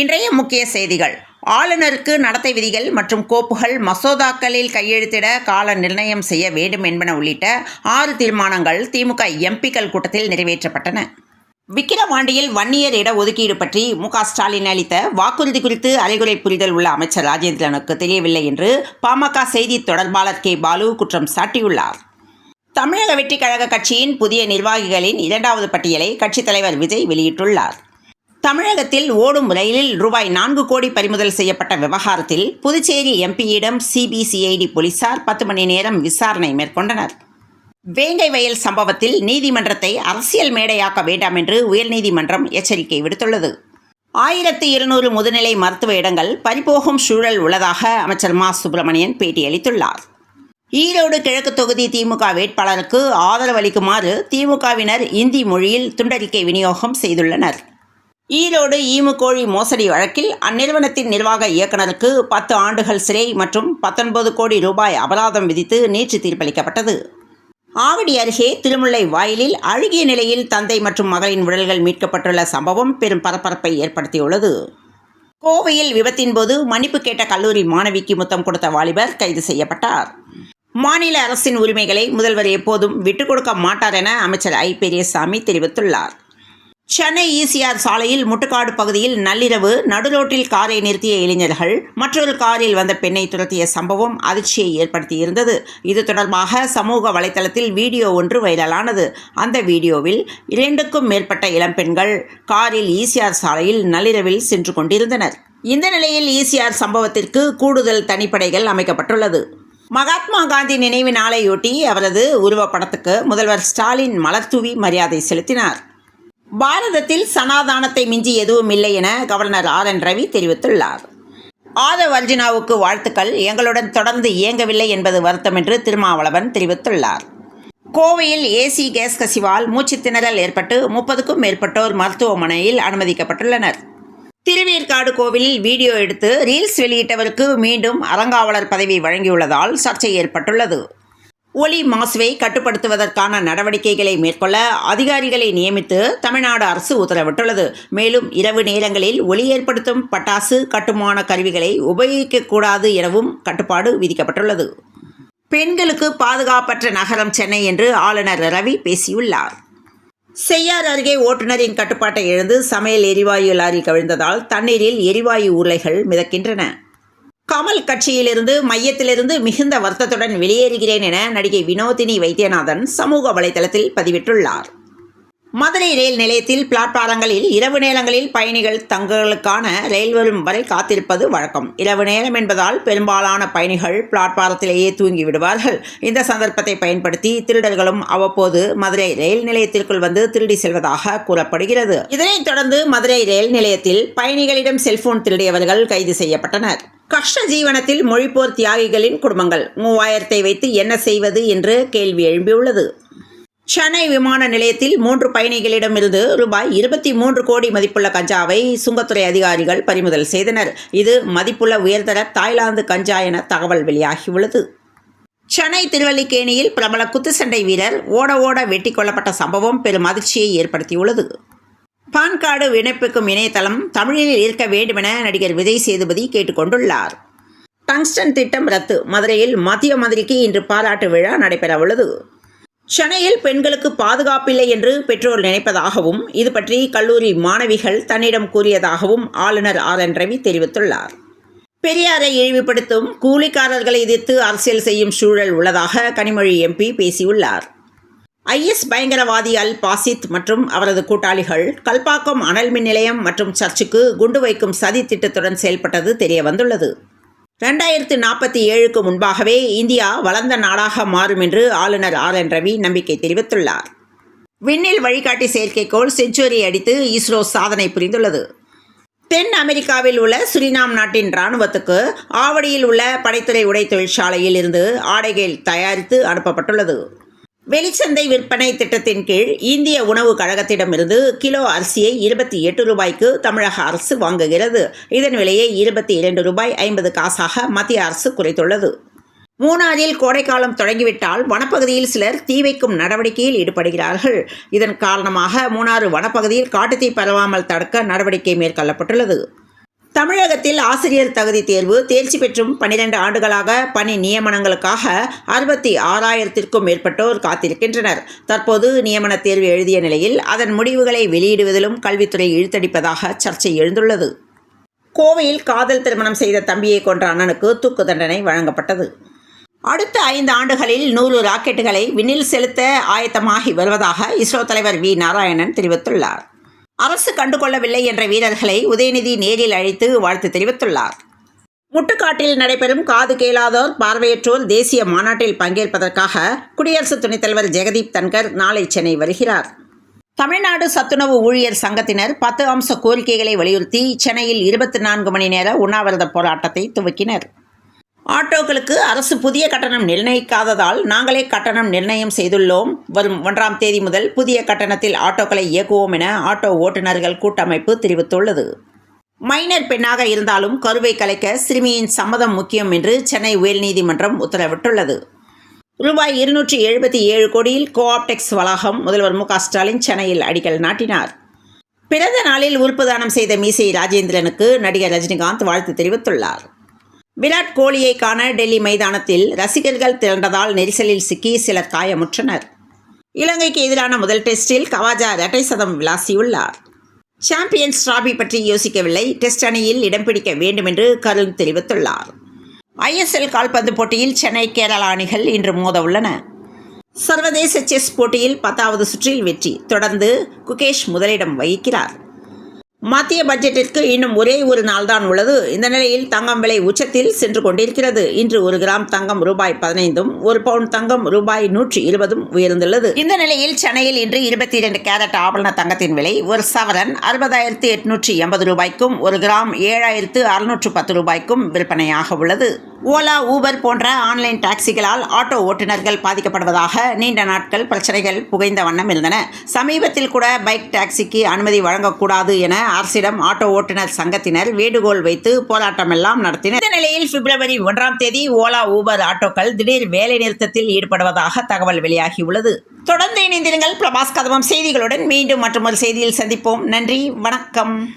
இன்றைய முக்கிய செய்திகள். ஆளுநருக்கு நடத்தை விதிகள் மற்றும் கோப்புகள் மசோதாக்களில் கையெழுத்திட கால நிர்ணயம் செய்ய வேண்டும் என்பன உள்ளிட்ட ஆறு தீர்மானங்கள் திமுக எம்பிக்கள் கூட்டத்தில் நிறைவேற்றப்பட்டன. விக்கிரவாண்டியில் வன்னியர் இட ஒதுக்கீடு பற்றி மு ஸ்டாலின் அளித்த வாக்குறுதி குறித்து அரைகுறை புரிதல் உள்ள அமைச்சர் ராஜேந்திரனுக்கு தெரியவில்லை என்று பாமக செய்தி தொடர்பாளர் கே. பாலு குற்றம் சாட்டியுள்ளார். தமிழக வெற்றிக் கழக கட்சியின் புதிய நிர்வாகிகளின் இரண்டாவது பட்டியலை கட்சித் தலைவர் விஜய் வெளியிட்டுள்ளார். தமிழகத்தில் ஓடும் ரயிலில் ரூபாய் நான்கு கோடி பறிமுதல் செய்யப்பட்ட விவகாரத்தில் புதுச்சேரி எம்பியிடம் சிபிசிஐடி போலீசார் பத்து மணி நேரம் விசாரணை மேற்கொண்டனர். வேங்கை வயல் சம்பவத்தில் நீதிமன்றத்தை அரசியல் மேடையாக்க வேண்டாம் என்று உயர்நீதிமன்றம் எச்சரிக்கை விடுத்துள்ளது. ஆயிரத்தி இருநூறு முதுநிலை மருத்துவ இடங்கள் பறிபோகும் சூழல் உள்ளதாக அமைச்சர் மா. சுப்பிரமணியன் பேட்டியளித்துள்ளார். ஈரோடு கிழக்கு தொகுதி திமுக வேட்பாளருக்கு ஆதரவு அளிக்குமாறு திமுகவினர் இந்தி மொழியில் துண்டறிக்கை விநியோகம் செய்துள்ளனர். ஈரோடு ஈமுக்கோழி மோசடி வழக்கில் அந்நிறுவனத்தின் நிர்வாக இயக்குநருக்கு பத்து ஆண்டுகள் சிறை மற்றும் பத்தொன்பது கோடி ரூபாய் அபராதம் விதித்து நேற்று தீர்ப்பளிக்கப்பட்டது. ஆவடி அருகே திருமுல்லை வாயிலில் அழுகிய நிலையில் தந்தை மற்றும் மகளின் உடல்கள் மீட்கப்பட்டுள்ள சம்பவம் பெரும் பரபரப்பை ஏற்படுத்தியுள்ளது. கோவையில் விபத்தின் போது மன்னிப்பு கேட்ட கல்லூரி மாணவிக்கு முத்தம் கொடுத்த வாலிபர் கைது செய்யப்பட்டார். மாநில அரசின் உரிமைகளை முதல்வர் எப்போதும் விட்டுக் கொடுக்க மாட்டார் என அமைச்சர் ஐ. பெரியசாமி தெரிவித்துள்ளார். சென்னை ஈசிஆர் சாலையில் முட்டுக்காடு பகுதியில் நள்ளிரவு நடுரோட்டில் காரை நிறுத்திய இளைஞர்கள் மற்றொரு காரில் வந்த பெண்ணை துரத்திய சம்பவம் அதிர்ச்சியை ஏற்படுத்தியிருந்தது. இது தொடர்பாக சமூக வலைதளத்தில் வீடியோ ஒன்று வைரலானது. அந்த வீடியோவில் இரண்டுக்கும் மேற்பட்ட இளம்பெண்கள் காரில் ஈசிஆர் சாலையில் நள்ளிரவில் சென்று கொண்டிருந்தனர். இந்த நிலையில் ஈசிஆர் சம்பவத்திற்கு கூடுதல் தனிப்படைகள் அமைக்கப்பட்டுள்ளது. மகாத்மா காந்தி நினைவு நாளையொட்டி அவரது உருவப்படத்துக்கு முதல்வர் ஸ்டாலின் மலர்தூவி மரியாதை செலுத்தினார். பாரதத்தில் சனாதானத்தை மிஞ்சி எதுவும் இல்லை என கவர்னர் ஆர் என் ரவி தெரிவித்துள்ளார். ஆதவ் அர்ஜுனாவுக்கு வாழ்த்துக்கள். எங்களுடன் தொடர்ந்து இயங்கவில்லை என்பது வருத்தம் என்று திருமாவளவன் தெரிவித்துள்ளார். கோவையில் ஏசி கேஸ் கசிவால் மூச்சுத்திணறல் ஏற்பட்டு முப்பதுக்கும் மேற்பட்டோர் மருத்துவமனையில் அனுமதிக்கப்பட்டுள்ளனர். திருவேற்காடு கோவிலில் வீடியோ எடுத்து ரீல்ஸ் வெளியிட்டவருக்கு மீண்டும் அறங்காவலர் பதவி வழங்கியுள்ளதால் சர்ச்சை ஏற்பட்டுள்ளது. ஒலி மாசுவை கட்டுப்படுத்துவதற்கான நடவடிக்கைகளை மேற்கொள்ள அதிகாரிகளை நியமித்து தமிழ்நாடு அரசு உத்தரவிட்டுள்ளது. மேலும் இரவு நேரங்களில் ஒலி ஏற்படுத்தும் பட்டாசு கட்டுமான கருவிகளை உபயோகிக்கக்கூடாது எனவும் கட்டுப்பாடு விதிக்கப்பட்டுள்ளது. பெண்களுக்கு பாதுகாப்பற்ற நகரம் சென்னை என்று ஆளுநர் ரவி பேசியுள்ளார். செய்யார் அருகே ஓட்டுநரின் கட்டுப்பாட்டை இழந்து சமையல் எரிவாயு லாரி கவிழ்ந்ததால் தண்ணீரில் எரிவாயு உருளைகள் மிதக்கின்றன. கமல் கட்சியிலிருந்து மையத்திலிருந்து மிகுந்த வருத்தத்துடன் வெளியேறுகிறேன் என நடிகை வினோதினி வைத்தியநாதன் சமூக வலைதளத்தில் பதிவிட்டுள்ளார். மதுரை ரயில் நிலையத்தில் பிளாட்பாரங்களில் இரவு நேரங்களில் பயணிகள் தங்களுக்கான ரயில் வரும் வரை காத்திருப்பது வழக்கம். இரவு நேரம் என்பதால் பெரும்பாலான பயணிகள் பிளாட்பாரத்திலேயே தூங்கி விடுவார்கள். இந்த சந்தர்ப்பத்தை பயன்படுத்தி திருடர்களும் அவ்வப்போது மதுரை ரயில் நிலையத்திற்குள் வந்து திருடி செல்வதாக கூறப்படுகிறது. இதனைத் தொடர்ந்து மதுரை ரயில் நிலையத்தில் பயணிகளிடம் செல்போன் திருடியவர்கள் கைது செய்யப்பட்டனர். கஷ்ட ஜீவனத்தில் மொழிப்போர் தியாகிகளின் குடும்பங்கள். மூவாயிரத்தை வைத்து என்ன செய்வது என்று கேள்வி எழும்பியுள்ளது. சென்னை விமான நிலையத்தில் மூன்று பயணிகளிடமிருந்து ரூபாய் இருபத்தி மூன்று கோடி மதிப்புள்ள கஞ்சாவை சுங்கத்துறை அதிகாரிகள் பறிமுதல் செய்தனர். இது மதிப்புள்ள உயர்தர தாய்லாந்து கஞ்சா என தகவல் வெளியாகியுள்ளது. சென்னை திருவல்லிக்கேணியில் பிரபல குத்துச்சண்டை வீரர் ஓட ஓட வெட்டி கொல்லப்பட்ட சம்பவம் பெரும் அதிர்ச்சியை ஏற்படுத்தியுள்ளது. பான் கார்டு விண்ணப்பிக்கும் இணையதளம் தமிழில் இருக்க வேண்டுமென நடிகர் விஜய் சேதுபதி கேட்டுக்கொண்டுள்ளார். டங்ஸ்டன் திட்டம் ரத்து. மதுரையில் மத்திய மந்திரிக்கு இன்று பாராட்டு விழா நடைபெறவுள்ளது. சென்னையில் பெண்களுக்கு பாதுகாப்பில்லை என்று பெற்றோர் நினைப்பதாகவும் இது பற்றி கல்லூரி மாணவிகள் தன்னிடம் கூறியதாகவும் ஆளுநர் ஆர். என். ரவி தெரிவித்துள்ளார். பெரியாரை இழிவுபடுத்தும் கூலிக்காரர்களை எதிர்த்து அரசியல் செய்யும் சூழல் உள்ளதாக கனிமொழி எம்பி பேசியுள்ளார். ஐஎஸ் பயங்கரவாதி அல் பாசித் மற்றும் அவரது கூட்டாளிகள் கல்பாக்கம் அனல் மின் நிலையம் மற்றும் சர்ச்சுக்கு குண்டு வைக்கும் சதி திட்டத்துடன் செயல்பட்டது தெரிய வந்துள்ளது ரெண்டாயிரத்து நாற்பத்தி ஏழுக்கு முன்பாகவே இந்தியா வளர்ந்த நாடாக மாறும் என்று ஆளுநர் ஆர் என் ரவி நம்பிக்கை தெரிவித்துள்ளார். விண்ணில் வழிகாட்டி செயற்கைக்கோள் செஞ்சுரி அடித்து இஸ்ரோ சாதனை புரிந்துள்ளது. தென் அமெரிக்காவில் உள்ள சுரினாம் நாட்டின் இராணுவத்துக்கு ஆவடியில் உள்ள படைத்துறை உடை தொழிற்சாலையில் இருந்து ஆடைகள் தயாரித்து அனுப்பப்பட்டுள்ளது. வெளிச்சந்தை விற்பனை திட்டத்தின் கீழ் இந்திய உணவு கழகத்திடமிருந்து கிலோ அரிசியை இருபத்தி எட்டு ரூபாய்க்கு தமிழக அரசு வாங்குகிறது. இதன் விலையை இருபத்தி இரண்டு ரூபாய் ஐம்பது காசாக மத்திய அரசு குறைத்துள்ளது. மூணாறில் கோடைக்காலம் தொடங்கிவிட்டால் வனப்பகுதியில் சிலர் தீ வைக்கும் நடவடிக்கையில் ஈடுபடுகிறார்கள். இதன் காரணமாக மூணாறு வனப்பகுதியில் காட்டுத்தீ பரவாமல் தடுக்க நடவடிக்கை மேற்கொள்ளப்பட்டுள்ளது. தமிழகத்தில் ஆசிரியர் தகுதி தேர்வு தேர்ச்சி பெற்றும் பனிரெண்டு ஆண்டுகளாக பணி நியமனங்களுக்காக அறுபத்தி ஆறாயிரத்திற்கும் மேற்பட்டோர் காத்திருக்கின்றனர். தற்போது நியமன தேர்வு எழுதிய நிலையில் அதன் முடிவுகளை வெளியிடுவதிலும் கல்வித்துறை இழுத்தடிப்பதாக சர்ச்சை எழுந்துள்ளது. கோவையில் காதல் திருமணம் செய்த தம்பியை கொன்ற அண்ணனுக்கு தூக்கு தண்டனை வழங்கப்பட்டது. அடுத்த ஐந்து ஆண்டுகளில் நூறு ராக்கெட்டுகளை விண்ணில் செலுத்த ஆயத்தமாகி வருவதாக இஸ்ரோ தலைவர் வி. நாராயணன் தெரிவித்துள்ளார். அரசு கண்டுகொள்ளவில்லை என்ற வீரர்களை உதயநிதி நேரில் அழைத்து வாழ்த்து தெரிவித்துள்ளார். முட்டுக்காட்டில் நடைபெறும் காது கேளாதோர் பார்வையற்றோர் தேசிய மாநாட்டில் பங்கேற்பதற்காக குடியரசு துணைத் தலைவர் ஜெகதீப் தன்கர் நாளை சென்னை வருகிறார். தமிழ்நாடு சத்துணவு ஊழியர் சங்கத்தினர் பத்து அம்ச கோரிக்கைகளை வலியுறுத்தி சென்னையில் இருபத்தி நான்கு மணி நேர உண்ணாவிரத போராட்டத்தை துவக்கினர். ஆட்டோக்களுக்கு அரசு புதிய கட்டணம் நிர்ணயிக்காததால் நாங்களே கட்டணம் நிர்ணயம் செய்துள்ளோம். வரும் ஒன்றாம் தேதி முதல் புதிய கட்டணத்தில் ஆட்டோக்களை இயக்குவோம் என ஆட்டோ ஓட்டுநர்கள் கூட்டமைப்பு தெரிவித்துள்ளது. மைனர் பெண்ணாக இருந்தாலும் கருவை கலைக்க சிறுமியின் சம்மதம் முக்கியம் என்று சென்னை உயர்நீதிமன்றம் உத்தரவிட்டுள்ளது. ரூபாய் இருநூற்றி எழுபத்தி ஏழு கோடியில் கோஆப்டெக்ஸ் வளாகம் முதல்வர் மு க ஸ்டாலின் சென்னையில் அடிக்கல் நாட்டினார். பிறந்த நாளில் உறுப்பு தானம் செய்த மீசை ராஜேந்திரனுக்கு நடிகர் ரஜினிகாந்த் வாழ்த்து தெரிவித்துள்ளார். விராட் கோலியை காண டெல்லி மைதானத்தில் ரசிகர்கள் திரண்டதால் நெரிசலில் சிக்கி சிலர் காயமுற்றனர். இலங்கைக்கு எதிரான முதல் டெஸ்டில் கவாஜா இரட்டை சதம் விளாசியுள்ளார். சாம்பியன்ஸ் டிராபி பற்றி யோசிக்கவில்லை. டெஸ்ட் அணியில் இடம் பிடிக்க வேண்டும் என்று கருண் தெரிவித்துள்ளார். ஐஎஸ்எல் கால்பந்து போட்டியில் சென்னை கேரளா அணிகள் இன்று மோத உள்ளன சர்வதேச செஸ் போட்டியில் பத்தாவது சுற்றில் வெற்றி. தொடர்ந்து குகேஷ் முதலிடம் வகிக்கிறார். மத்திய பட்ஜெட்டிற்கு இன்னும் ஒரே ஒரு நாள் தான் உள்ளது. இந்த நிலையில் தங்கம் விலை உச்சத்தில் சென்று கொண்டிருக்கிறது. இன்று ஒரு கிராம் தங்கம் ரூபாய் பதினைந்தும் ஒரு பவுன் தங்கம் ரூபாய் நூற்றி இருபதும் உயர்ந்துள்ளது. இந்த நிலையில் சென்னையில் இன்று இருபத்தி இரண்டு கேரட் ஆபரண தங்கத்தின் விலை ஒரு சவரன் அறுபதாயிரத்து எட்நூற்றி எண்பது ரூபாய்க்கும் ஒரு கிராம் ஏழாயிரத்து அறுநூற்று பத்து ரூபாய்க்கும் விற்பனையாக உள்ளது. ஓலா ஊபர் போன்ற ஆன்லைன் டாக்ஸிகளால் ஆட்டோ ஓட்டுநர்கள் பாதிக்கப்படுவதாக நீண்ட நாட்கள் பிரச்சனைகள் புகைந்த வண்ணம் இருந்தன. சமீபத்தில் கூட பைக் டாக்ஸிக்கு அனுமதி வழங்கக்கூடாது என அரசிடம் ஆட்டோ ஓட்டுநர் சங்கத்தினர் வேண்டுகோள் வைத்து போராட்டம் எல்லாம் நடத்தினர். இந்த நிலையில் பிப்ரவரி ஒன்றாம் தேதி ஓலா ஊபர் ஆட்டோக்கள் திடீர் வேலை நிறுத்தத்தில் ஈடுபடுவதாக தகவல் வெளியாகியுள்ளது. தொடர்ந்து இணைந்திருங்கள் பிரபாஸ் கதவம் செய்திகளுடன் மீண்டும் மற்றொரு செய்தியில் சந்திப்போம். நன்றி வணக்கம்.